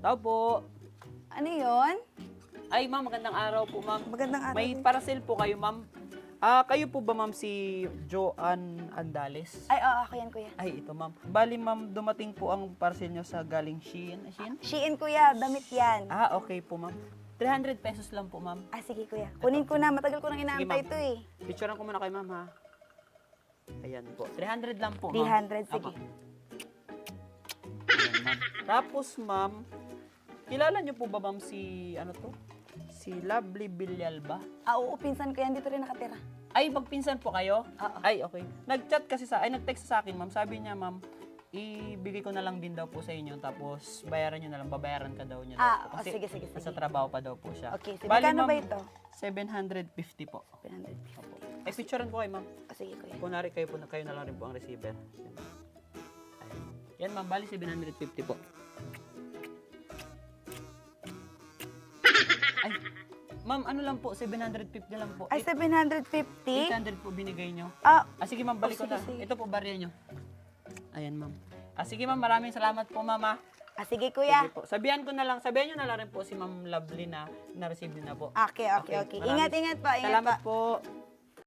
Tao po. Ano yon? Ay, ma'am, magandang araw po, ma'am. Magandang araw. May din. parcel po kayo, ma'am. Ah, kayo po ba, ma'am, si Joanne Andales? Ay, oo, ako yan, kuya. Ay, ito, ma'am. Bali, ma'am, dumating po ang parcel nyo sa galing Shein. Shein? Shein, kuya. Damit yan. Ah, okay po, ma'am. 300 pesos lang po, ma'am. Ah, sige, kuya. Kunin ko na. Matagal ko nang inaantay ito eh. Picturean ko muna kay ma'am, ha? Ayan po. 300 lang po, ma'am. 300, sige. Ayan, ma'am. Tapos, ma'am, kilala nyo po ba, ma'am, si, ano to? Si Lovely Villalba? Ah, oo, pinsan ko yan. Dito rin nakatira. Ay, magpinsan po kayo? Oo. Ay, okay. Nag-chat kasi sa, ay, nag-text sa akin, ma'am. Sabi niya, ma'am, ibigay ko na lang din daw po sa inyo, tapos bayaran nyo na lang, babayaran ka daw niya. daw Ah, po. oh, sige, sige, sige. trabaho pa daw po siya. Okay, sige. Bali, Magkano ba ma'am, ito? 750 po. 350. Ay, picturean ko kay ma'am. Oh, sige, kuya. Kunwari kayo, po, kayo na lang rin po ang receiver. Yan. Yan, ma'am. Bali, 750 po. Ma'am, ano lang po, 750 lang po. Ay, 750? 800 po binigay nyo. Ah, Ah, sige ma'am, balik Oh, ko na. sige, sige. Ito po, barya nyo. Ayan, ma'am. Ah, sige ma'am, maraming salamat po, mama. ah, sige, kuya. Sige po. Sabihan ko na lang, sabihan nyo na lang rin po si ma'am Lovely na na-receive na po. Okay, okay, okay. maraming Ingat, ingat Salamat pa. po.